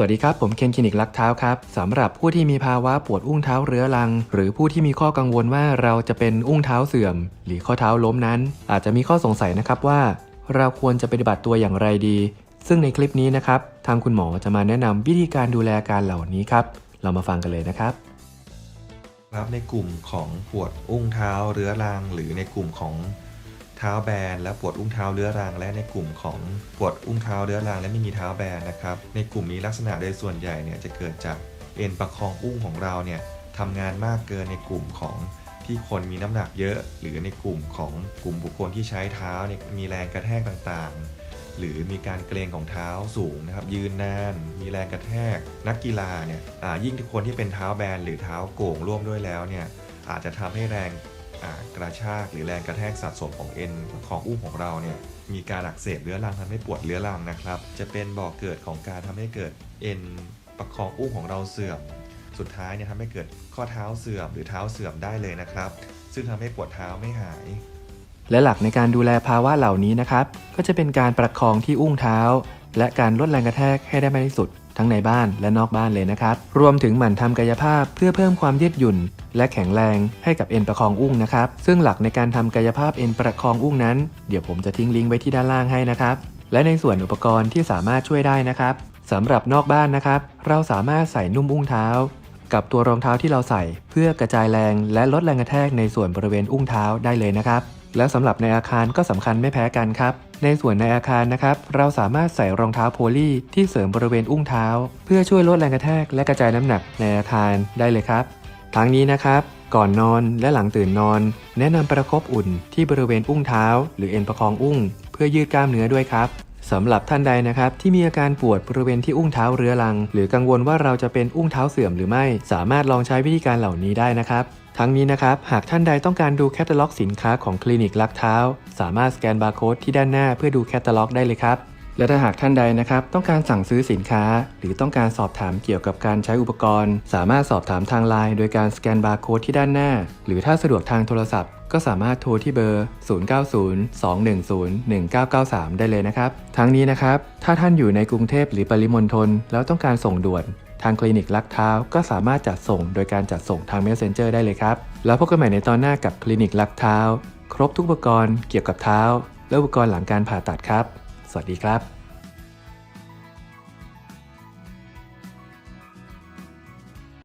สวัสดีครับ ผมเคนคลินิกลักเท้าครับสำหรับผู้ที่มีภาวะปวดอุ้งเท้าเรื้อรัง หรือผู้ที่มีข้อกังวลว่าเราจะเป็นอุ้งเท้าเสื่อม หรือข้อเท้าล้มนั้น อาจจะมีข้อสงสัยนะครับว่า เราควรจะปฏิบัติตัวอย่างไรดี ซึ่งในคลิปนี้นะครับทางคุณหมอจะมาแนะนำวิธีการดูแลการเหล่านี้ครับ เรามาฟังกันเลยนะครับครับในกลุ่มของปวดอุ้งเท้าเรื้อรัง หรือในกลุ่มของ เท้าแบน และปวดอุ้งเท้าเรื้อรัง และในกลุ่มของปวดอุ้งเท้าเรื้อรัง และไม่มีเท้าแบนนะครับ ในกลุ่มนี้ลักษณะโดยส่วนใหญ่เนี่ยจะเกิดจากเอ็นประคองอุ้งของเราเนี่ยทำงานมากเกินในกลุ่มของที่คนมีน้ำหนักเยอะ หรือในกลุ่มของกลุ่มบุคคลที่ใช้เท้าเนี่ยมีแรงกระแทกต่างๆ หรือมีการเกรงของเท้าสูงนะครับ ยืนนาน มีแรงกระแทก นักกีฬาเนี่ยยิ่งทุกคนที่เป็นเท้าแบนหรือเท้าโก่งร่วมด้วยแล้วเนี่ยอาจจะทำให้แรง กระชากหรือแรงกระแทกสะสมของเอ็นของอุ้งของเราเนี่ยมีการอักเสบเรื้อรังทำให้ปวดเรื้อรังนะครับ จะเป็นบ่อกเกิดของการทำให้เกิดเอ็นประคองอุ้งของเราเสื่อม สุดท้ายเนี่ยทำให้เกิดข้อเท้าเสื่อมหรือเท้าเสื่อมได้เลยนะครับ ซึ่งทำให้ปวดเท้าไม่หาย และหลักในการดูแลภาวะเหล่านี้นะครับ ก็จะเป็นการประคองที่อุ้งเท้า และการลดแรงกระแทกให้ได้มากที่สุด ทั้งในบ้านและนอกบ้านเลยนะครับ รวมถึงหมั่นทำกายภาพเพื่อเพิ่มความยืดหยุ่น และแข็งแรงให้กับเอ็นประคองอุ้งนะครับ ซึ่งหลักในการทำกายภาพเอ็นประคองอุ้งนั้น เดี๋ยวผมจะทิ้งลิงก์ไว้ที่ด้านล่างให้นะครับ และในส่วนอุปกรณ์ที่สามารถช่วยได้นะครับสำหรับนอกบ้านนะครับ เราสามารถใส่นุ่มอุ้งเท้า กับตัวรองเท้าที่เราใส่ เพื่อกระจายแรง และลดแรงกระแทกในส่วนบริเวณอุ้งเท้าได้เลยนะครับ และสำหรับในอาคารก็สำคัญไม่แพ้กันครับ ในส่วนในอาคารนะครับ เราสามารถใส่รองเท้าโพลีที่เสริมบริเวณอุ้งเท้า เพื่อช่วยลดแรงกระแทกและกระจายน้ำหนักในอาคารได้เลยครับ ทั้งนี้นะครับ ก่อนนอนและหลังตื่นนอน แนะนำประคบอุ่นที่บริเวณอุ้งเท้า หรือเอ็นประคองอุ้ง เพื่อยืดกล้ามเนื้อด้วยครับสำหรับท่านใดนะครับที่มีอาการปวดบริเวณที่อุ้งเท้าเรื้อรัง หรือกังวลว่าเราจะเป็นอุ้งเท้าเสื่อมหรือไม่ สามารถลองใช้วิธีการเหล่านี้ได้นะครับ ทั้งนี้นะครับ หากท่านใดต้องการดูแคตตาล็อกสินค้าของคลินิกลักเท้า สามารถสแกนบาร์โค้ดที่ด้านหน้าเพื่อดูแคตตาล็อกได้เลยครับ และถ้าหากท่านใดนะครับต้องการสั่งซื้อสินค้า หรือต้องการสอบถามเกี่ยวกับการใช้อุปกรณ์ สามารถสอบถามทางไลน์โดยการสแกนบาร์โค้ดที่ด้านหน้า หรือถ้าสะดวกทางโทรศัพท์ก็สามารถโทรที่เบอร์ 0902101993 ได้เลยนะครับ ทั้งนี้นะครับ ถ้าท่านอยู่ในกรุงเทพหรือปริมณฑลแล้วต้องการส่งด่วน ทางคลินิกลักเท้าก็สามารถจัดส่งโดยการจัดส่งทาง Messenger ได้เลยครับ แล้วพบกันใหม่ในตอนหน้ากับคลินิกลักเท้า ครบทุกอุปกรณ์เกี่ยวกับเท้า และอุปกรณ์หลังการผ่าตัดครับ สวัสดีครับ